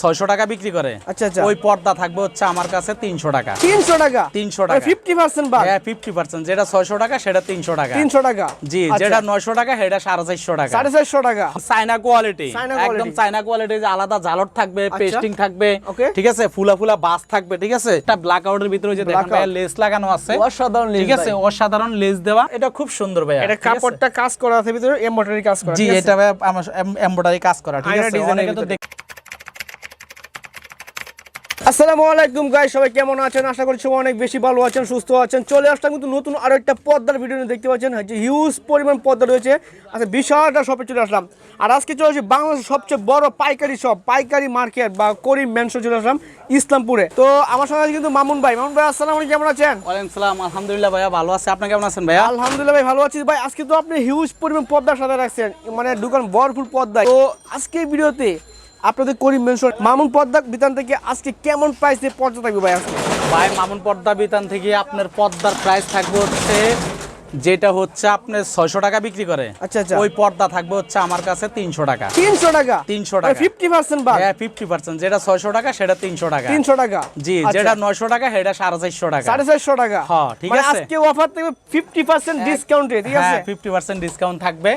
ছয়শো টাকা বিক্রি করে। আচ্ছা, আচ্ছা। ওই পর্দা থাকবে হচ্ছে আমার কাছে তিনশো টাকা। তিনশো টাকা? 300 টাকা। ফিফটি পার্সেন্ট হ্যাঁ ফিফটি পার্সেন্ট যেটা ছয়শো টাকা সেটা তিনশো টাকা। তিনশো টাকা। জি আচ্ছা। যেটা নয়শো টাকা সেটা সাড়ে চারশো টাকা। সাড়ে চারশো টাকা। চাইনা কোয়ালিটি একদম। চাইনা কোয়ালিটি আলাদা জালট থাকবে পেস্টিং থাকবে ঠিক আছে? ফুলা ফুলা বাস থাকবে ঠিক আছে? এটা ব্ল্যাক আউটের ভিতরে যে দেখেন। লেস লাগানো আছে। অসাধারণ ঠিক আছে? অসাধারণ লেস দেওয়া। এটা খুব সুন্দর ভাইয়া এটা কাপড়টা কাজ করা আছে ভিতরে এমব্রয়ডারি কাজ করা জি এটা আমার এমব্রয়ডারি কাজ করা ঠিক আছে? অনেকে তো দেখ- আসসালামু আলাইকুম গাই সবাই কেমন আছেন? আশা করি সবাই অনেক বেশি ভালো আছেন সুস্থ আছেন। চলে আসলাম কিন্তু নতুন আরও একটা পদ্মার ভিডিও নিয়ে দেখতে পাচ্ছেন যে হিউজ পরিমাণ পদ্মা রয়েছে। আচ্ছা বিশাল একটা শপে চলে আসলাম। আর আজকে চলে আসছি বাংলাদেশের সবচেয়ে বড় পাইকারি শপ পাইকারি মার্কেট বা করিম ম্যানশন চলে আসলাম ইসলামপুরে। তো আমার সঙ্গে আছে কিন্তু মামুন ভাই। মামুন ভাই আসসালাম আলাইকুম কেমন আছেন? ওয়ালাইকুম সালাম। আলহামদুলিল্লাহ ভাইয়া ভালো আছে। আপনি কেমন আছেন ভাইয়া? আলহামদুলিল্লাহ ভাই ভালো আছি। ভাই আজকে তো আপনি হিউজ পরিমাণ পদ্মার সাথে রাখছেন। মানে দোকান ভরপুর পদ্মা তো আজকে ভিডিওতে আপনাদের করিম মেনশন মামুন পদ্মা বিতান থেকে আজকে কেমন প্রাইসে পদ্মা থাকবে ভাই আজকে? ভাই মামুন পর্দা বিতান থেকে আপনার পর্দার প্রাইস থাকবে হচ্ছে যেটা হচ্ছে আপনার ছয়শো টাকা বিক্রি করে। আচ্ছা, আচ্ছা। ওই পর্দা থাকবে হচ্ছে আমার কাছে তিনশো টাকা। তিনশো টাকা? 300 টাকা। ফিফটি পার্সেন্ট হ্যাঁ ফিফটি পার্সেন্ট যেটা ছয়শো টাকা সেটা তিনশো টাকা। তিনশো টাকা? জি আচ্ছা। যেটা নয়শো টাকা সেটা সাড়ে চারশো টাকা। সাড়ে চারশো টাকা? হ্যাঁ, ঠিক মানে আছে। আজকে অফার থাকবে ফিফটি পার্সেন্ট ডিসকাউন্টে ঠিক আছে? হ্যাঁ ফিফটি পার্সেন্ট ডিসকাউন্ট থাকবে।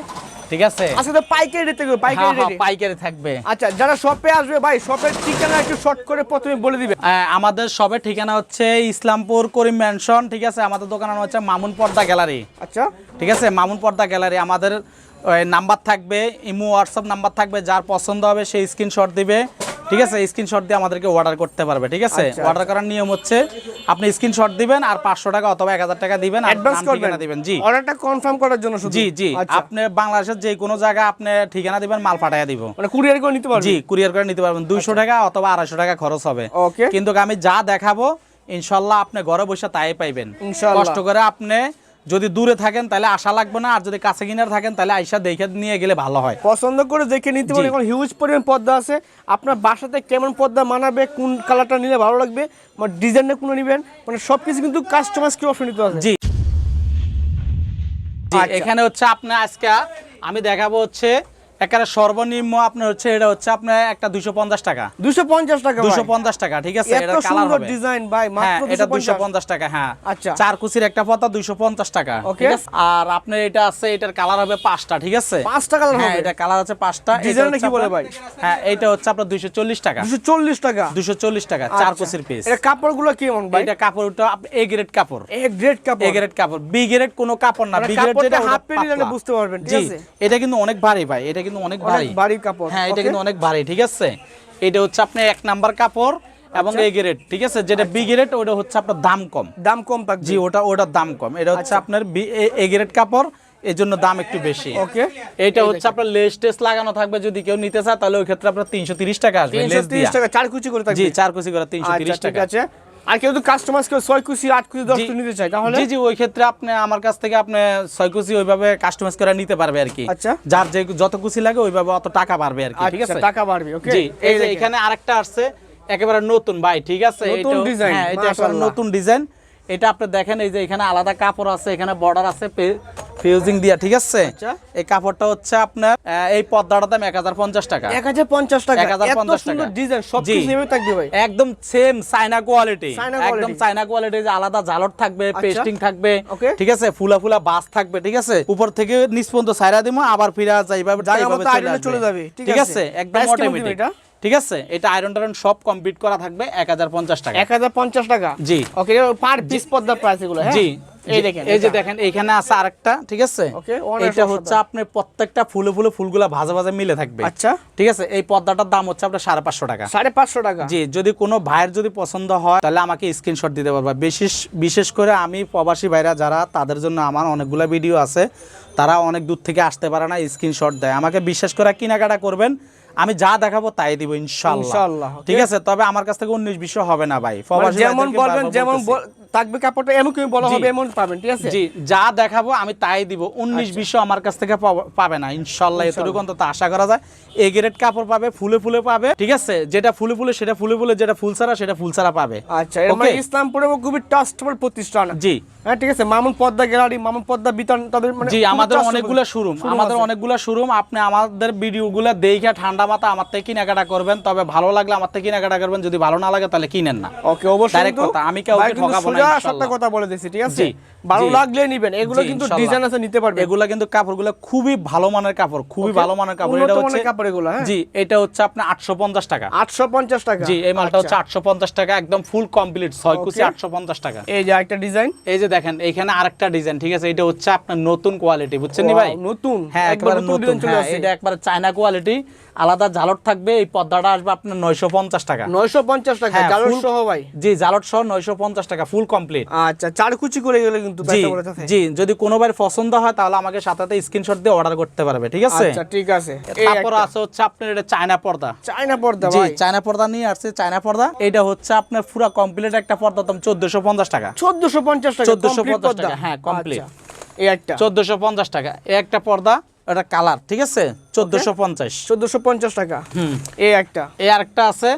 ঠিক আছে? আচ্ছা তো পাইকারি রেটে থাকবে হ্যাঁ পাইকারি হ্যাঁ রেটে। পাইকারি থাকবে। আচ্ছা যারা শপে আসবে ভাই শপের ঠিকানা একটু শর্ট করে প্রথমে বলে দিবে। আমাদের শপের ঠিকানা হচ্ছে ইসলামপুর করিম ম্যানশন ঠিক আছে? আমাদের দোকানের নাম হচ্ছে মামুন পর্দা গ্যালারি। আচ্ছা। ঠিক আছে? মামুন পর্দা গ্যালারি আমাদের নাম্বার থাকবে ইমো হোয়াটসঅ্যাপ নাম্বার থাকবে যার পছন্দ হবে সেই স্ক্রিনশট দিবে। ঠিক আছে স্ক্রিনশট দিয়ে আমাদেরকে অর্ডার করতে পারবে ঠিক আছে? আচ্ছা। অর্ডার করার নিয়ম হচ্ছে আপনি স্ক্রিনশট দিবেন আর পাঁচশো টাকা অথবা এক হাজার টাকা দিবেন অ্যাডভান্স ঠিকানা দিবেন জি। অর্ডারটা কনফার্ম করার জন্য শুধু? জি জি। আচ্ছা। আপনি বাংলাদেশের যে কোনো জায়গায় আপনি ঠিকানা দিবেন মাল পাঠাইয়া দিব। মানে কুরিয়ার করে নিতে পারবে জি কুরিয়ার করে নিতে পারবেন। দুইশো টাকা অথবা আড়াইশো টাকা খরচ হবে। ওকে কিন্তু আমি যা দেখাবো ইনশাল্লাহ আপনি ঘরে বসে তাই পাইবেন। ইনশাআল্লাহ। কষ্ট করে আপনি যদি দূরে থাকেন তাহলে আশা লাগবে না আর যদি কাছে কিনার থাকেন তাহলে আইসা দেখে নিয়ে গেলে ভালো হয়। পছন্দ করে দেখে নিতে পারেন। এখন হিউজ পরিমাণ পর্দা আছে। আপনার বাসাতে কেমন পর্দা মানাবে কোন কালারটা নিলে ভালো লাগবে মানে ডিজাইনটা কোনো নেবেন মানে সব কিছু কিন্তু কাস্টমাইজ কি অপশন নিতে জি। জি আচ্ছা। এখানে হচ্ছে আপনার আজকে আমি দেখাবো হচ্ছে একেবারে সর্বনিম্ন আপনার হচ্ছে এটা হচ্ছে আপনার একটা দুইশো পঞ্চাশ টাকা। দুশো পঞ্চাশ টাকা ভাই। দুশো পঞ্চাশ টাকা ঠিক আছে? এটা কালার সুন্দর হবে। ডিজাইন ভাই হ্যাঁ মাত্র এটা দুশো দুইশো পঞ্চাশ। পঞ্চাশ টাকা হ্যাঁ। আচ্ছা। চার কুচির একটা পতা দুইশো পঞ্চাশ টাকা ঠিক আছে? আর আপনার এটা আছে এটার কালার হবে পাঁচটা ঠিক আছে? পাঁচটা কালার হ্যাঁ হবে। এটা কালার আছে পাঁচটা ডিজাইনটা কি বলে ভাই? হ্যাঁ এটা হচ্ছে আপনার দুইশো চল্লিশ টাকা। দুশো চল্লিশ টাকা। দুশো চল্লিশ টাকা চার আচ্ছা। কুচির পিস এটা কাপড়গুলো কেমন ভাই? এটা কাপড়টা এ গ্রেড কাপড়। এ গ্রেড কাপড়। এ গ্রেড কাপড়। বি গ্রেড কোনো কাপড় না মানে বি গ্রেড যেটা পাতলা। বুঝতে পারবেন, ঠিক আছে? এটা কিন্তু অনেক ভারী ভাই এটা কিন্তু অনেক ভারী। ভারী কাপড়। হ্যাঁ এটা কিন্তু অনেক ভারী ঠিক আছে? এটা হচ্ছে আপনার এক নাম্বার কাপড় এবং আচ্ছা। এ গ্রেড ঠিক আছে? যেটা বি গ্রেড ওটা হচ্ছে আপনার দাম কম। দাম কম থাকবে। জি ওটা ওটার দাম কম। এটা হচ্ছে আচ্ছা। আপনার বি- এ- গ্রেড কাপড় এর জন্য দাম একটু বেশি। ওকে এটা হচ্ছে আপনার লেস টেস লাগানো থাকবে যদি কেউ নিতে চায় তাহলে ওই ক্ষেত্রে আপনার তিনশো তিরিশ টাকা আসবে লেস টাকা চার কুচি করে থাকবে। জি চার কুচি করে তিনশো তিরিশ আচ্ছা ঠিক টাকা। আছে। আর কেউ তো কাস্টমার কেউ ছয় কুচি আট কুচি দশ। কুচি নিতে চায় তাহলে? জি জি ওই ক্ষেত্রে আপনি আমার কাছ থেকে আপনি ছয় কুচি ওইভাবে কাস্টমাইজ করে নিতে পারবে আর কি। আচ্ছা। যার যে যত কুচি লাগে ওইভাবে অত টাকা বাড়বে আর কি ঠিক আচ্ছা আছে? টাকা বাড়বে ওকে জি এই যে এখানে আরেকটা আসছে একেবারে নতুন ভাই ঠিক আছে? নতুন ডিজাইন হ্যাঁ এটা নতুন ডিজাইন এটা আপনি দেখেন এই যে এখানে আলাদা কাপড় আছে এখানে বর্ডার আছে ফিউজিং দিয়া ঠিক আছে আচ্ছা। এই কাপড়টা হচ্ছে আপনার এই পর্দাটার দাম এক হাজার পঞ্চাশ টাকা এক হাজার পঞ্চাশ টাকা 1050 এত সুন্দর টাকা। ডিজাইন সব থাকবে ভাই একদম সেম চায়না কোয়ালিটি একদম। চায়না কোয়ালিটি যে আলাদা জালট থাকবে আচ্ছা। পেস্টিং থাকবে ঠিক আছে ফুলা ফুলা বাস থাকবে ঠিক আছে উপর থেকে নিচ পর্যন্ত সাইরা দিমু আবার ফিরা যাইভাবে চলে যাবে, ঠিক আছে। একদম অটোমেটিক? ঠিক আছে? এটা আয়রন টায়রন সব কমপ্লিট করা থাকবে এক হাজার পঞ্চাশ টাকা। এক হাজার পঞ্চাশ টাকা? জি। ওকে পার পিস প্রাইস এগুলো হ্যাঁ? জি। এই দেখেন এই যে দেখেন এখানে আছে আরেকটা ঠিক আছে? এটা হচ্ছে আপনার প্রত্যেকটা ফুলে ফুলে ফুলগুলা ভাজা ভাজা মিলে থাকবে। আচ্ছা। ঠিক আছে? এই পর্দাটার দাম হচ্ছে আপনার সাড়ে পাঁচশো টাকা। সাড়ে পাঁচশো টাকা? জি যদি কোনো ভাইয়ের যদি পছন্দ হয় তাহলে আমাকে স্ক্রিনশট দিতে পারবা। বিশেষ বিশেষ করে আমি প্রবাসী ভাইরা যারা তাদের জন্য আমার অনেকগুলো ভিডিও আছে। তারা অনেক দূর থেকে আসতে পারে না স্ক্রিনশট দেয়। আমাকে বিশ্বাস করে কেনাকাটা করবেন। আমি যা দেখাবো তাই দিব ইনশাআল্লাহ ঠিক আছে? তবে আমার কাছ থেকে উনিশ বিশ্ব হবে না ভাই। মানে যেমন বলবেন যেমন থাকবে কাপড়টা এমন কি বলা হবে এমন পাবেন ঠিক আছে? জি যা দেখাবো আমি তাই দিব। উনিশ আচ্ছা। বিশও আমার কাছ থেকে পাবে না ইনশাল্লাহ এতটুকু অন্তত আশা করা যায়। এ গ্রেড কাপড় পাবে ফুলে ফুলে পাবে ঠিক আছে? যেটা ফুলে ফুলে সেটা ফুলে ফুলে যেটা ফুল ছাড়া সেটা ফুল ছাড়া পাবে। আচ্ছা এর মানে ইসলামপুরে খুবই ট্রাস্টেবল প্রতিষ্ঠান। জি। হ্যাঁ ঠিক আছে? মামুন পদ্মা গ্যালারি মামুন পদ্মা বিতান তাদের মানে জি আমাদের অনেকগুলো শোরুম আমাদের। অনেকগুলো শোরুম আপনি আমাদের ভিডিওগুলো দেখে ঠান্ডা মাথা আমার থেকে কেনাকাটা করবেন। তবে ভালো লাগলে আমার থেকে কেনাকাটা করবেন যদি ভালো না লাগে তাহলে কিনেন না। ওকে অবশ্যই Direct কথা, আমি কাউকে ঠকাবো না, সাতটা কথা বলে দিছি ঠিক আছে? ভালো লাগলে নিবেন। এগুলো কিন্তু ডিজাইন আছে নিতে এগুলা কিন্তু কাপড়গুলো খুবই ভালো মানের কাপড় খুবই ভালো মানের কাপড়। এটা হচ্ছে কাপড় এগুলো, হ্যাঁ? জি এটা হচ্ছে আপনার আটশো পঞ্চাশ টাকা। আটশো পঞ্চাশ টাকা? জি এই মালটা হচ্ছে আচ্ছা। আটশো পঞ্চাশ টাকা একদম ফুল কমপ্লিট ছয় কুচি Okay. আটশো পঞ্চাশ টাকা। এই যে একটা ডিজাইন এই যে দেখেন এখানে আরেকটা ডিজাইন ঠিক আছে? এটা হচ্ছে আপনার নতুন কোয়ালিটি বুঝছেন নি ভাই? নতুন। হ্যাঁ একবার নতুন হ্যাঁ, এটা একবারে চায়না কোয়ালিটি আলাদা জালট থাকবে এই পর্দাটা আসবে আপনার নয়শো পঞ্চাশ টাকা। নয়শো পঞ্চাশ টাকা হ্যাঁ, জালোর full- সহ ভাই। জি জালট সহ নয়শো পঞ্চাশ টাকা ফুল কমপ্লিট আচ্ছা চার কুচি করে গেলে কিন্তু জি। জি যদি কোনোবার পছন্দ হয় তাহলে আমাকে সাথে সাথে স্ক্রিনশট দিয়ে অর্ডার করতে পারবে ঠিক আছে? আচ্ছা ঠিক আছে। তারপর আছে হচ্ছে আপনার এটা চায়না পর্দা। চায়না পর্দা জি চায়না পর্দা নিয়ে আসছে চায়না পর্দা। এটা হচ্ছে আপনার পুরো কমপ্লিট একটা পর্দা দাম চোদ্দশো পঞ্চাশ টাকা। চোদ্দশো পঞ্চাশ টাকা 1450 complete টাকা, হ্যাঁ, complete। আচ্ছা, এই একটা। চোদ্দশো পঞ্চাশ টাকা। এই একটা পর্দা এটা কালার ঠিক আছে? চোদ্দশো পঞ্চাশ। চোদ্দশো পঞ্চাশ টাকা। হুম। এই একটা। এই আরেকটা আছে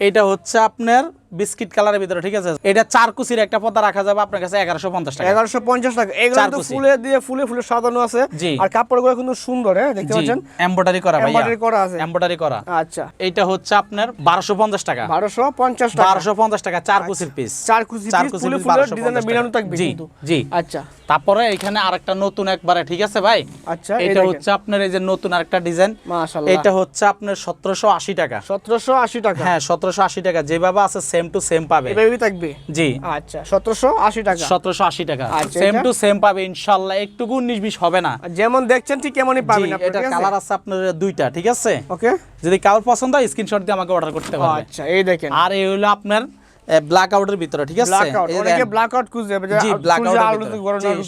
এটা হচ্ছে আপনার বিস্কিট কালারের ভিতরে ঠিক আছে? এটা চার কুচির একটা পর্দা রাখা যাবে আপনার কাছে এগারোশো পঞ্চাশ টাকা। এগারোশো পঞ্চাশ টাকা। এগুলো তো ফুলে দিয়ে ফুলে ফুলে সাজানো আছে। জি। আর কাপড়গুলো কিন্তু সুন্দর হ্যাঁ? দেখতে পাচ্ছেন? এমব্রয়ডারি করা ভাইয়া। Embroidery করা আছে। এমব্রয়ডারি করা। আচ্ছা। এইটা হচ্ছে আপনার বারোশো পঞ্চাশ টাকা। বারোশো পঞ্চাশ টাকা। বারোশো পঞ্চাশ টাকা চার কুচির পিস চার কুচি চার কুচি 1250 ডিজাইনে মিলানো থাকবে জি কিন্তু। জি। আচ্ছা। তারপরে এখানে আরেকটা নতুন একবারে ঠিক আছে ভাই? আচ্ছা এটা হচ্ছে আপনার এই যে নতুন আরেকটা ডিজাইন। মাশাআল্লাহ। এটা হচ্ছে আপনার সতেরোশো আশি টাকা। সতেরোশো আশি টাকা। হ্যাঁ সতেরোশো আশি টাকা। যেভাবে আছে সেম টু সেম পাবে। এভাবেই থাকবে? জি। আচ্ছা সতেরোশো আশি টাকা। সতেরোশো আশি টাকা। সেম টু সেম পাবে ইনশাল্লাহ একটু গুণ হবে না। যেমন দেখছেন ঠিক কেমনই পাবেন আপনি এটা কালার আছে? আপনার দুইটা ঠিক আছে? ওকে। যদি কালার পছন্দ হয় স্ক্রিনশট দিয়ে আমাকে অর্ডার করতে পারবেন আচ্ছা এই দেখেন। আর এই হলো আপনার ব্ল্যাক আউটের ভিতরে ঠিক আছে অনেকে ব্ল্যাক আউট খুঁজে জি ব্ল্যাক।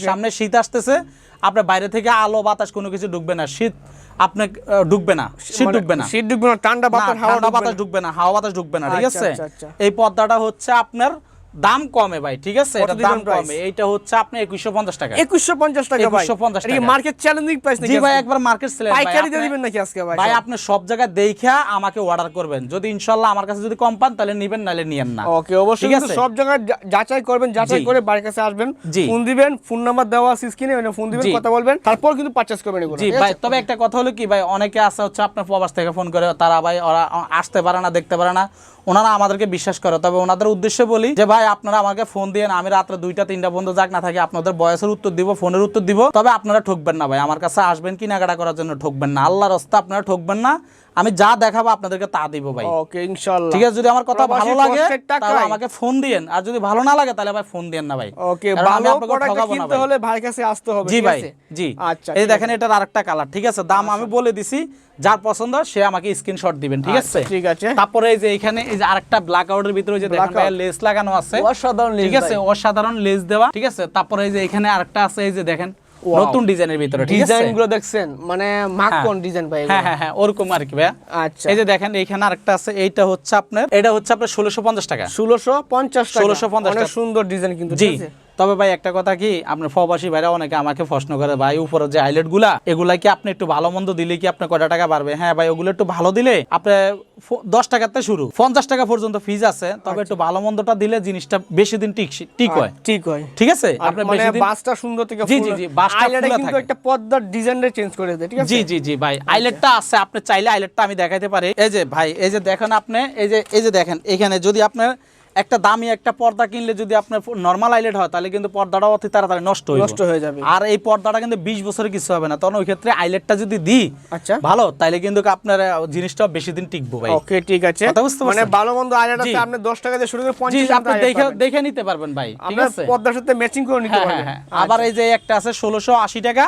সামনে শীত আসতেছে আপনার বাইরে থেকে আলো বাতাস কোনো কিছু ঢুকবে না শীত আপনি ঢুকবে না শীত মানে ঢুকবে না শীত ঢুকবে না ঠান্ডা বাতাস হাওয়া বাতাস না। ঢুকবে না হাওয়া বাতাস ঢুকবে না ঠিক আচ্ছা, আছে আচ্ছা, আচ্ছা। এই পর্দাটা হচ্ছে আপনার দাম কমে ভাই ঠিক আছে? এটা দাম কমে। এইটা হচ্ছে আপনি একুশশো পঞ্চাশ টাকা। একুশশো পঞ্চাশ টাকা ভাই। 2150 এটা কি টাকা। মার্কেট চ্যালেঞ্জিং প্রাইস নাকি জি ভাই একবার মার্কেট সেল পাইকারি দিয়ে দিবেন নাকি আজকে ভাই? ভাই আপনি সব জায়গায় দেখা আমাকে অর্ডার করবেন। যদি ইনশাল্লাহ আমার কাছে যদি কম পান তাহলে নিবেন নাহলে নিয়েন না। ওকে অবশ্যই? সব জায়গায় যা- যাচাই করবেন যাচাই করে বাড়ির কাছে আসবেন। ফোন দিবেন ফোন নাম্বার দেওয়া আছে স্ক্রিনে ফোন দিবেন কথা বলবেন। তারপর কিন্তু পারচেজ করবেন এগুলো জি ভাই তবে একটা কথা হলো কি ভাই অনেকে আছে হচ্ছে আপনার প্রবাস থেকে ফোন করে তারা ভাই ওরা আসতে পারে না দেখতে পারে না। ওনারা আমাদেরকে বিশ্বাস করে। তবে ওনাদের উদ্দেশ্যে বলি যে, ভাই, আপনারা আমাকে ফোন দিয়ে আমি রাত্রে দুইটা, তিনটা বন্ধু যাক না থাকি, আপনাদের বয়সের উত্তর দিব, ফোনের উত্তর দিব। তবে আপনারা ঠকবেন না ভাই, আমার কাছে আসবেন কেনাকাটা করার জন্য ঠকবেন না। আল্লাহর রাস্তা আপনারা ঠকবেন না। আমি যা দেখাবো আপনাদেরকে তা দিব ভাই। ওকে ইনশাআল্লাহ ঠিক আছে যদি আমার কথা ভালো লাগে তাহলে আমাকে ফোন দিয়েন। আর যদি ভালো না লাগে তাহলে ভাই ফোন দিয়েন না ভাই। ওকে আমি আপনাকে ঠকাবো না কিনতে ভাই। হলে ভাইয়ের কাছে আসতে হবে জি ভাই? জি। আচ্ছা এই দেখেন এটার আরেকটা কালার ঠিক আছে? দাম আমি বলে দিছি যার পছন্দ সে আমাকে স্ক্রিনশট দিবেন ঠিক আচ্ছা, আছে? ঠিক আছে। তারপরে এই যে এখানে এই যে আরেকটা ব্ল্যাক আউটের ভিতরে যে দেখেন ভাই লেস লাগানো আছে। অসাধারণ লেস ঠিক আছে? অসাধারণ লেস দেওয়া ঠিক আছে? তারপরে এই যে এখানে আরেকটা আছে এই যে দেখেন. নতুন ডিজাইনের ভিতরে ঠিক আছে? ডিজাইনগুলো দেখছেন? মানে মাখন ডিজাইন ভাই হ্যাঁ হ্যাঁ হ্যাঁ ওরকম আর কি ভাই আচ্ছা। এই যে দেখেন এইখানে আরেকটা আছে এইটা হচ্ছে আপনার এটা হচ্ছে আপনার ষোলোশো পঞ্চাশ টাকা। ষোলোশো পঞ্চাশ টাকা। 1650 অনেক টাকা। সুন্দর ডিজাইন কিন্তু জি। ঠিক আছে? তবে ভাই একটা কথা কি আপনার প্রবাসী ভাইরা অনেকে আমাকে প্রশ্ন করে ভাই উপরে যে আইলেটগুলা এগুলা কি আপনি একটু ভালো মন্দ দিলে কি আপনি কয়টা টাকা পারবে হ্যাঁ ভাই ওগুলো একটু ভালো দিলে আপনি দশ টাকাতে শুরু। পঞ্চাশ টাকা পর্যন্ত ফিজ আছে তবে একটু ভালো মন্দটা দিলে জিনিসটা বেশি দিন টিক ঠিক হয়। ঠিক হয়। ঠিক আছে? আপনি মানে বেশি দিন বাসটা সুন্দর থেকে জি, জি, জি, বাসটা কিন্তু একটা পর্দার ডিজাইনটা চেঞ্জ করে দেয় ঠিক আছে? জি জি জি ভাই আইলেটটা আছে আপনি চাইলে আইলেটটা আমি দেখাইতে পারি। এই যে ভাই এই যে দেখেন আপনি এই যে এই যে দেখেন এখানে যদি আপনার একটা দামি একটা পর্দা কিনলে যদি আপনার নর্মাল আইলেট হয় তাহলে কিন্তু পর্দাটা অতি তাড়াতাড়ি নষ্ট হয়ে নষ্ট হয়ে যাবে। আর এই পর্দাটা কিন্তু বিশ বছরের কিছু হবে না। তখন ওই ক্ষেত্রে আইলেটটা যদি দিই আচ্ছা। ভালো তাইলে কিন্তু আপনার জিনিসটা বেশি দিন টিকবো ভাই। ওকে ঠিক আছে। কথা বুঝতে মানে ভালো মন্দ আইল্যান্ড আছে। আপনি 10 টাকা দিয়ে শুরু করে জি 50 আপনি দেখে দেখে নিতে পারবেন ভাই ঠিক আছে? পর্দার সাথে ম্যাচিং করে নিতে হ্যাঁ, পারবেন। হ্যাঁ, হ্যাঁ। আবার এই যে একটা আছে ষোলোশো আশি টাকা।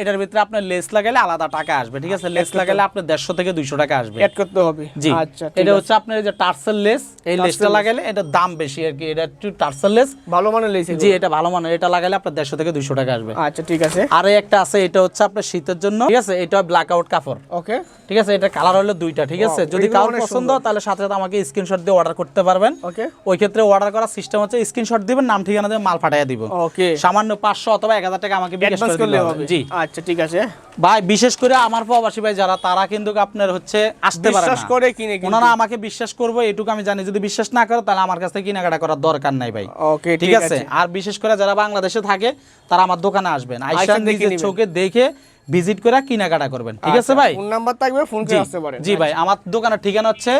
এটার ভিতরে আপনার লেস লাগালে আলাদা টাকা আসবে ঠিক আছে? লেস লাগালে আপনার দেড়শো থেকে দুইশো টাকা আসবে। অ্যাড করতে হবে। জি। আচ্ছা এটা হচ্ছে আপনার যে টার্সেল লেস এই লেসটা লাগালে এটার দাম বেশি আর কি এটা একটু টার্সেল লেস। ভালো মানের লেস জি এটা ভালো মানের এটা লাগালে আপনার দেড়শো থেকে দুইশো টাকা আসবে। আচ্ছা ঠিক আছে। আর একটা আছে এটা হচ্ছে আপনার শীতের জন্য ঠিক আছে? এটা ব্ল্যাক আউট কাপড়। ওকে। ঠিক আছে? এটা কালার হলো দুইটা ঠিক আছে? যদি অনেক পছন্দ হয় তাহলে সাথে সাথে আমাকে স্ক্রিনশট দিয়ে অর্ডার করতে পারবেন। ওকে। ওই ক্ষেত্রে অর্ডার করার সিস্টেম হচ্ছে স্ক্রিনশট দিবেন নাম ঠিকানা দিয়ে মাল পাঠিয়ে দিব। ওকে। সামান্য পাঁচশো অথবা এক হাজার টাকা আমাকে বিকাশ করে দিলে হবে। হবে। জি। আচ্ছা ঠিক আছে। ভাই বিশেষ করে আমার প্রবাসী ভাই যারা তারা কিন্তু আপনার হচ্ছে আসতে পারে বিশ্বাস করে কিনে কিন্তু। ওনারা আমাকে বিশ্বাস করব এটুকু আমি জানি। যদি বিশ্বাস না করে তাহলে আমার কাছ থেকে কেনাকাটা করার দরকার নাই ভাই। ওকে ঠিক আছে? আর বিশেষ করে যারা বাংলাদেশে থাকে তারা আমার দোকানে আসবেন। আইসা আইসা দেখে নিজের চোখে দেখে ভিজিট করে কেনাকাটা করবেন। ঠিক আছে ভাই? ফোন নাম্বার থাকবে ফোন করে আসতে পারেন। জি ভাই আমার দোকানের ঠিকানা হচ্ছে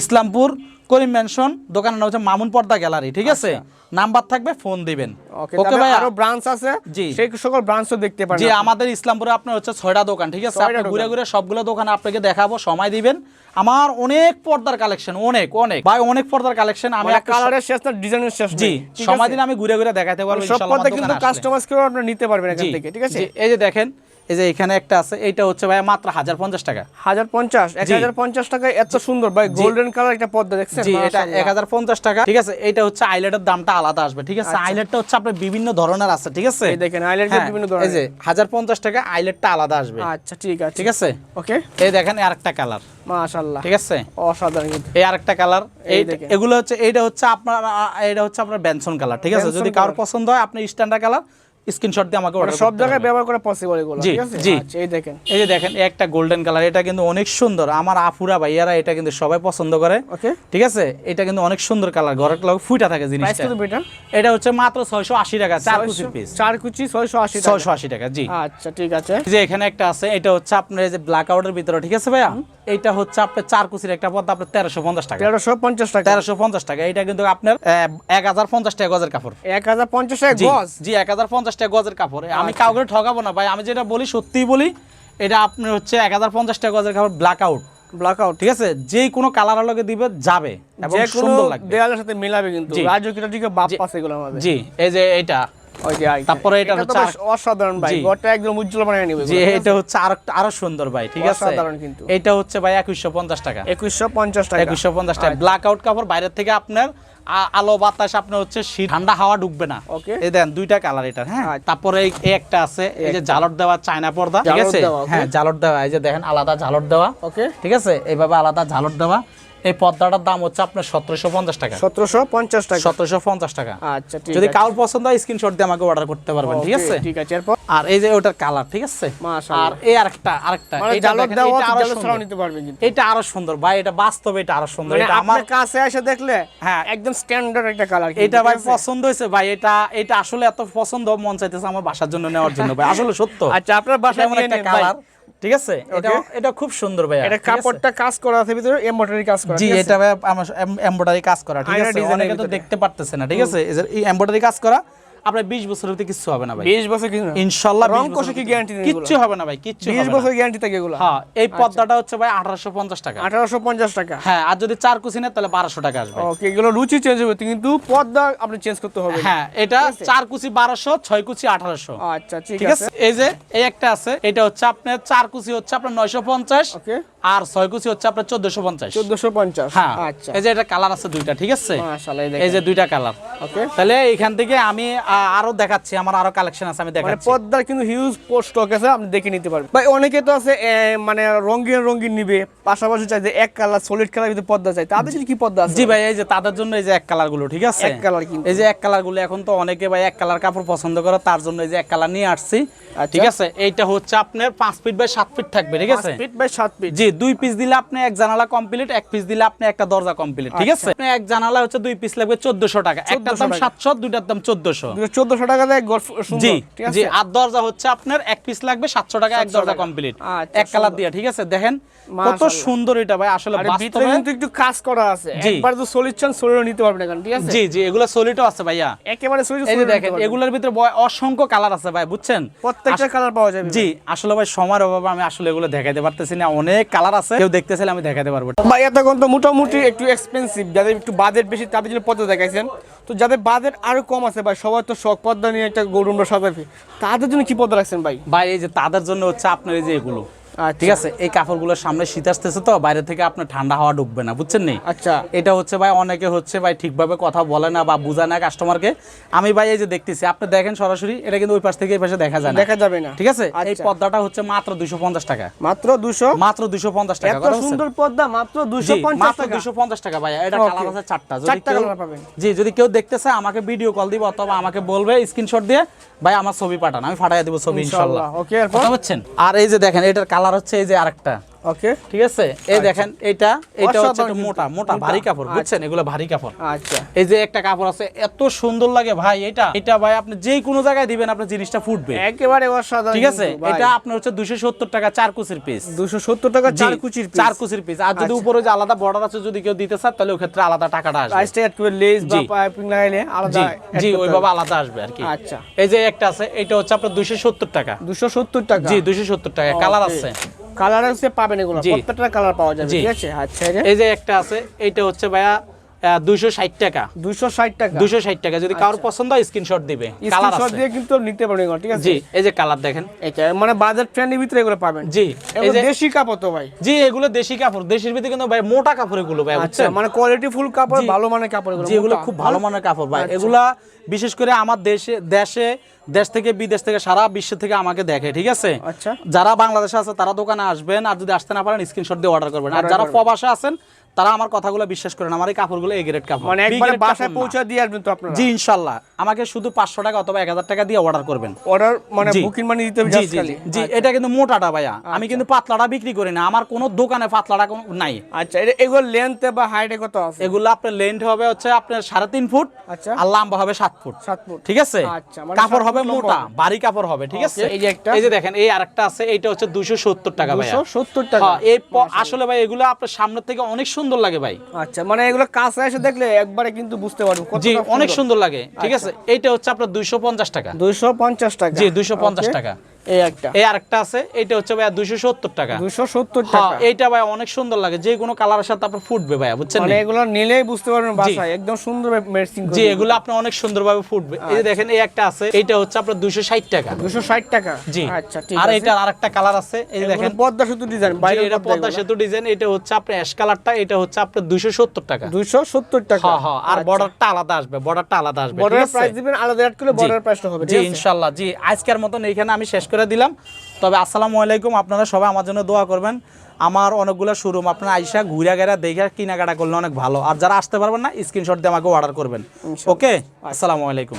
ইসলামপুর করিম মেনশন দোকানের নাম হচ্ছে মামুন পর্দা গ্যালারি ঠিক আছে? নাম্বার থাকবে ফোন দিবেন। ওকে ভাই আরও ব্রাঞ্চ আছে। জি। সেই সকল ব্রাঞ্চও দেখতে পারেন জি আমাদের ইসলামপুরে আপনার হচ্ছে ছয়টা দোকান ঠিক আছে? আপনি ঘুরে ঘুরে সবগুলো দোকান আপনাকে দেখাবো সময় দিবেন। আমার অনেক পর্দার কালেকশন অনেক অনেক। ভাই অনেক পর্দার কালেকশন আমি মানে একটা কালারের শেষ না ডিজাইনের শেষ জি সময়? দিন আমি ঘুরে ঘুরে দেখাতে পারব মানে সব ইনশাআল্লাহ পর্দা কিন্তু। কাস্টমাইজ করে আপনারা নিতে পারবেন এখান থেকে ঠিক আছে? এই যে দেখেন এই যে এখানে একটা আছে এইটা হচ্ছে ভাই মাত্র হাজার পঞ্চাশ টাকা। হাজার পঞ্চাশ এক হাজার পঞ্চাশ টাকায় এত সুন্দর ভাই গোল্ডেন কালার একটা পর্দা দেখছেন? জি এটা। এক হাজার পঞ্চাশ টাকা ঠিক আছে? এটা হচ্ছে আইলেটের দামটা আলাদা আসবে ঠিক আছে? আইলেটটা হচ্ছে আপনার বিভিন্ন ধরনের আছে ঠিক আছে? এই দেখেন হাইলাইট হ্যাঁ, বিভিন্ন এই যে হাজার পঞ্চাশ টাকা আইলেটটা আলাদা আসবে। আচ্ছা ঠিক আছে। ঠিক আছে? ওকে এই দেখেন আরেকটা কালার মাশাআল্লাহ। ঠিক আছে? অসাধারণ এই আরেকটা কালার এই। এগুলো হচ্ছে এইটা হচ্ছে আপনার এটা হচ্ছে আপনার বেনসন কালার ঠিক আছে? যদি কারোর পছন্দ হয় আপনি স্ট্যান্ডার্ড কালার স্ক্রিনশট দিয়ে আমাকে মানে অর্ডার সব জায়গায় ব্যবহার করা পসিবল এগুলো জি, ঠিক আছে? জি। আচ্ছা এই দেখেন। এই যে দেখেন একটা গোল্ডেন কালার এটা কিন্তু অনেক সুন্দর। আমার আপুরা ভাইয়ারা এটা কিন্তু সবাই পছন্দ করে ওকে। ঠিক আছে? এটা কিন্তু অনেক সুন্দর কালার ঘরের লগে ফুটা থাকে প্রাইস জিনিসটা। কত বেটা এটা হচ্ছে মাত্র ছয়শো আশি টাকা চার কুচির পিস চার কুচি ছয়শো আশি টাকা। ছয়শো আশি টাকা জি। আচ্ছা ঠিক আছে। এই যে এখানে একটা আছে এটা হচ্ছে আপনার এই যে ব্ল্যাক আউটের ভিতরে ঠিক আছে ভাইয়া? এটা হচ্ছে আপনার চার কুচির একটা পদ্মা আপনার তেরোশো পঞ্চাশ টাকা। তেরোশো পঞ্চাশ টাকা। তেরোশো পঞ্চাশ টাকা এটা কিন্তু আপনার এক হাজার পঞ্চাশ টাকা গজের কাপড়। এক হাজার পঞ্চাশ টাকা জি গজ? জি এক হাজার পঞ্চাশ টাকা গজের কাপড়। আমি কাউকে ঠকাবো না ভাই আমি যেটা বলি সত্যিই বলি এটা আপনার হচ্ছে এক হাজার পঞ্চাশ টাকা গজের কাপড় ব্ল্যাক আউট ব্ল্যাক আউট ঠিক আছে? যে কোনো কালার লগে দিবে যাবে এবং সুন্দর লাগবে। দেয়ালের সাথে মিলাবে কিন্তু। জি। রাজকীয় ঠিক বাপ পাশে এগুলো আমাদের। জি এই যে এটা। ওই যে আরেকটা। তারপরে এটা হচ্ছে অসাধারণ ভাই। জি। একদম উজ্জ্বল বানিয়ে নিবে যে এটা হচ্ছে আরও আরও সুন্দর ভাই ঠিক আছে? অসাধারণ কিন্তু। এটা হচ্ছে ভাই একুশশো পঞ্চাশ টাকা। একুশশো পঞ্চাশ টাকা। একুশশো পঞ্চাশ টাকা। ব্ল্যাক আউট কাপড় বাইরের থেকে আপনার আলো বাতাস আপনার হচ্ছে শীত ঠান্ডা হাওয়া ঢুকবে না। ওকে। এই দেন দুইটা কালার এটা হ্যাঁ? আচ্ছা। তারপরে এই এই একটা আছে এই যে জালট দেওয়া চায়না পর্দা ঠিক আছে? হ্যাঁ জালট দেওয়া এই যে দেখেন আলাদা জালট দেওয়া ওকে। ঠিক আছে? এইভাবে আলাদা জালট দেওয়া। এই পর্দাটার দাম হচ্ছে আপনার সতেরোশো পঞ্চাশ টাকা। সতেরোশো পঞ্চাশ টাকা। সতেরোশো পঞ্চাশ টাকা। আচ্ছা যদি কাউর পছন্দ হয় স্ক্রিনশট দিয়ে আমাকে অর্ডার করতে পারবেন ঠিক আছে? ঠিক আছে এরপর? আর এই যে ওটার কালার ঠিক আছে? আর এই আরেকটা আরেকটা। মানে এটা আরও সুন্দর। নিতে পারবে কিন্তু। এটা আরও সুন্দর ভাই এটা বাস্তবে এটা আরও সুন্দর। মানে এটা আমার আমার কাছে এসে দেখলে হ্যাঁ। একদম স্ট্যান্ডার্ড একটা কালার এটা ভাই পছন্দ হয়েছে ভাই এটা এটা আসলে এত পছন্দ মন চাইতেছে আমার বাসার জন্য নেওয়ার জন্য ভাই আসলে সত্য। আচ্ছা আপনার বাসায় এমন একটা কালার ঠিক আছে? এটা এটা খুব সুন্দর ভাই এটা কাপড়টা কাজ করা আছে ভিতরে এমব্রয়ডারি কাজ করা জি ঠিক আছে? এটা ভাই আমার এমব্রয়ডারি কাজ করা ঠিক আছে? অনেকে তো দেখতে পারতেছে না ঠিক আছে? এই এমব্রয়ডারি কাজ করা আপনার 20 বছর হতে কিছু হবে না ভাই। 20 বছর কিছু না। ইনশাআল্লাহ রং কষে কি নেই কিচ্ছু হবে না ভাই কিচ্ছু 20 বছর গ্যারান্টি থাকে এগুলো? হ্যাঁ এই পর্দাটা হচ্ছে ভাই 1850 টাকা। 1850 টাকা। হ্যাঁ আর যদি চার কুচি নেন তাহলে 1200 টাকা আসবে। ওকে এগুলো রুচি চেঞ্জ হবে কিন্তু পর্দা আপনি চেঞ্জ করতে হবে। হ্যাঁ এটা চার কুচি 1200 ছয় কুচি 1800 আচ্ছা ঠিক আছে? এই যে এই একটা আছে এটা হচ্ছে আপনার চার কুচি হচ্ছে আপনার 950 ওকে আর ছয় কুচি হচ্ছে আপনার 1450 1450 হ্যাঁ আচ্ছা। এই যে এটা কালার আছে দুইটা ঠিক আছে? এই যে দুইটা কালার ওকে। তাহলে এখান থেকে আমি আরও দেখাচ্ছি আমার আরও কালেকশন আছে আমি মানে দেখাচ্ছি। পর্দার কিন্তু হিউজ স্টক আছে আপনি দেখে নিতে পারবেন। ভাই অনেকে তো আছে মানে রঙিন রঙিন নিবে পাশাপাশি চাই যে এক কালার সলিড কালার ভিতরে পর্দা চাই। তাদের জন্য কি পর্দা আছে? জি ভাই এই যে তাদের জন্য এই যে এক কালারগুলো ঠিক আছে? এক colour কিন্তু। এই যে এক কালারগুলো এখন তো অনেকে ভাই এক কালার কাপড় পছন্দ করে তার জন্য এই যে এক কালার নিয়ে আসছি আচ্ছা। ঠিক আছে? এইটা হচ্ছে আপনার পাঁচ ফিট বাই সাত ফিট থাকবে ঠিক আছে? ফিট বাই 7 ফিট জি দুই পিস দিলে আপনি এক জানালা কমপ্লিট এক পিস দিলে আপনি একটা দরজা কমপ্লিট ঠিক আচ্ছা। আছে? এক জানালা হচ্ছে দুই পিস লাগবে চোদ্দশো টাকা। একটার দাম সাতশো দুইটার দাম চোদ্দশো। 1400 টাকা জি জি আর দরজা হচ্ছে আপনার এক পিস লাগবে সাতশো টাকা এক দরজা কমপ্লিট আচ্ছা, এক কালার দিয়ে ঠিক আছে? দেখেন কত সুন্দর এটা ভাই আসলে ভিতরে কিন্তু একটু কাজ করা আছে। একবার তো সলিড চান সলিডও নিতে পারবেন এখানে ঠিক আছে? জি জি এগুলো সলিডও আছে ভাইয়া। একেবারে সলিড এই দেখেন এগুলোর ভিতরে অসংখ্য কালার আছে ভাই বুঝছেন? প্রত্যেকটা কালার পাওয়া যাবে জি আসলে ভাই সময়ের অভাবে আমি আসলে এগুলো দেখাইতে পারতেছি না। অনেক কালার আছে। কেউ দেখতে চাইলে আমি দেখাতে পারব। ভাই এতক্ষণ তো মোটামুটি একটু এক্সপেন্সিভ যাদের একটু বাজেট বেশি তাদের জন্য পদ্মা দেখাইছেন। তো যাদের বাজেট আরও কম আছে ভাই সবাই তো শখ পদ্মা নিয়ে একটা গরুমরা সাজাবে তাদের জন্য কি পদ্মা রাখছেন ভাই? ভাই এই যে তাদের জন্য হচ্ছে আপনার এই যে এগুলো। ঠিক আছে এই কাপড়গুলোর সামনে শীত আসতেছে তো বাইরে থেকে আপনার ঠান্ডা হাওয়া ঢুকবে না বুঝছেন নি? আচ্ছা। এটা হচ্ছে ভাই অনেকে হচ্ছে ভাই ঠিকভাবে কথা বলে না বা বুঝায় না কাস্টমারকে আমি ভাই এই যে দেখতেছি আপনি দেখেন সরাসরি এটা কিন্তু ওই পাশ থেকে এই পাশে দেখা যায় না। দেখা যাবে না। ঠিক আছে? এই আচ্ছা। পর্দাটা হচ্ছে মাত্র দুইশো পঞ্চাশ টাকা। মাত্র দুশো? মাত্র দুইশো পঞ্চাশ টাকা এত সুন্দর পদ্মা মাত্র দুশো জি, পঞ্চাশ মাত্র টাকা। 250 টাকা ভাই এটা কালার আছে চারটা। যদি কেউ পাবেন। জি যদি কেউ দেখতে চায় আমাকে ভিডিও কল দিব অথবা আমাকে বলবে স্ক্রিনশট দিয়ে ভাই আমার ছবি পাঠান আমি ফাটাই দিব ছবি ইনশাআল্লাহ ওকে এরপর? বুঝছেন আর এই যে দেখেন এটার কালার হচ্ছে এই যে আরেকটা। ওকে ঠিক আছে? এই দেখেন এটা এটা হচ্ছে একটু মোটা মোটা ভারী কাপড় বুঝছেন? এগুলো ভারী কাপড়। আচ্ছা। এই যে একটা কাপড় আছে এত সুন্দর লাগে ভাই এটা। এটা ভাই আপনি যেই কোনো জায়গায় দিবেন আপনার জিনিসটা ফুটবে। একেবারে অসাধারণ ঠিক আছে? এটা আপনার হচ্ছে দুশো সত্তর টাকা চার কুচির পিস দুশো সত্তর টাকা চার কুচির চার কুচির পিস আর যদি আচ্ছা। উপরে যে আলাদা বর্ডার আছে যদি কেউ দিতে চায় তাহলে ওই ক্ষেত্রে আলাদা টাকাটা আসবে। প্রাইসটা একটু লেস বা পাইপিং লাগাইলে আলাদা জি ওইভাবে আলাদা আসবে আর কি। আচ্ছা। এই যে একটা আছে এটা হচ্ছে আপনার দুইশো সত্তর টাকা। দুশো সত্তর টাকা। জি দুইশো সত্তর টাকা। কালার আছে। কালার আছে পাবেন এগুলো। প্রত্যেকটা কালার পাওয়া যাবে ঠিক আছে? আচ্ছা এই যে একটা আছে এইটা হচ্ছে ভাইয়া দুইশো ষাট টাকা। দুশো ষাট টাকা? দুইশো ষাট টাকা। যদি কারোর পছন্দ হয় স্ক্রিনশট দিবে। স্ক্রিনশট দিয়ে কিন্তু নিতে পারবেন ঠিক আছে? জি এই যে কালার দেখেন। এটা মানে বাজার ট্রেন্ডের ভিতরে এগুলো পাবেন। জি এই এগুলো যে দেশি কাপড় তো ভাই। জি এগুলো দেশি কাপড়। দেশের ভিতরে কিন্তু ভাই মোটা কাপড় এগুলো ভাই আচ্ছা বুঝছেন? মানে কোয়ালিটি ফুল কাপড় ভালো মানের কাপড় এগুলো জি এগুলো খুব ভালো মানের কাপড় ভাই। আচ্ছা। এগুলা বিশেষ করে আমার দেশে দেশে দেশ থেকে বিদেশ থেকে সারা বিশ্ব থেকে আমাকে দেখে ঠিক আছে? আচ্ছা। যারা বাংলাদেশে আছে তারা দোকানে আসবেন। আর যদি আসতে না পারেন স্ক্রিনশট দিয়ে অর্ডার করবেন। আর যারা। প্রবাসে আছেন তারা আমার কথাগুলো বিশ্বাস করেন আমার এই কাপড়গুলো এ গ্রেড কাপড়। মানে একবারে বাসায় পৌঁছে দিয়ে আসবেন তো আপনারা? জি আমাকে শুধু পাঁচশো টাকা অথবা টাকা দিয়ে অর্ডার করবেন। অর্ডার মানে বুকিং মানে দিতে হবে জি জি জি এটা কিন্তু মোটাটা ভাইয়া। আমি কিন্তু পাতলাটা বিক্রি করি না আমার কোনো দোকানে পাতলাটা কোনো নাই। আচ্ছা এটা এগুলো লেন্থ বা হাইটে কত আছে? এগুলো আপনার লেন্থ হবে হচ্ছে আপনার সাড়ে তিন ফুট আচ্ছা। আর লম্বা হবে সাত ফুট। ফুট। ঠিক আছে? আচ্ছা, মানে কাপড় হবে মোটা। ভারী কাপড় হবে ঠিক আছে? এই যে একটা। এই যে দেখেন এই আরেকটা আছে এইটা হচ্ছে দুশো সত্তর টাকা ভাইয়া। সত্তর টাকা। হ্যাঁ, এই আসলে ভাই এগুলো আপনার সামনের থেকে অনেক সুন্দর লাগে ভাই। আচ্ছা মানে এগুলো কাছে এসে দেখলে একবারে কিন্তু বুঝতে পারব জি অনেক সুন্দর। লাগে ঠিক আছে? এইটা হচ্ছে আপনার দুইশো পঞ্চাশ টাকা। দুইশো পঞ্চাশ টাকা। জি দুইশো পঞ্চাশ টাকা। এই একটা। এই আরেকটা আছে এইটা হচ্ছে ভাইয়া দুইশো সত্তর টাকা। দুইশো সত্তর হ্যাঁ টাকা। এইটা ভাই অনেক সুন্দর লাগে যে কোনো কালারের সাথে আপনার ফুটবে ভাইয়া বুঝছেন মানে এগুলো নিলেই বুঝতে পারবেন বাসায় একদম সুন্দর মেডিসিন জি এগুলো আপনার অনেক সুন্দরভাবে ফুটবে। এই দেখেন এই একটা আছে এইটা হচ্ছে আপনার দুইশো ষাট টাকা। দুশো ষাট টাকা? জি। আচ্ছা ঠিক আর এটার আরেকটা কালার আছে এই দেখেন দেখেন। পদ্মা শুধু ডিজাইন বাইরে এটা পদ্মা সেতু ডিজাইন এটা হচ্ছে আপনার অ্যাশ কালারটা এটা হচ্ছে আপনার দুইশো সত্তর টাকা। দুইশো সত্তর টাকা। হ্যাঁ হ্যাঁ আর বর্ডারটা আলাদা আসবে বর্ডারটা আলাদা আসবে বর্ডার প্রাইস দিবেন আলাদা অ্যাড করলে বর্ডার প্রাইসটা হবে জি আজকের মতন এইখানে আমি শেষ করে দিলাম। তবে আসসালামু আলাইকুম আপনারা সবাই আমার জন্য দোয়া করবেন। আমার অনেকগুলো শোরুম আপনার আইসা ঘুরে গেরা দেখে কেনাকাটা করলে অনেক ভালো। আর যারা আসতে পারবেন না স্ক্রিনশট দিয়ে আমাকে অর্ডার করবেন। ওকে আসসালামু আলাইকুম।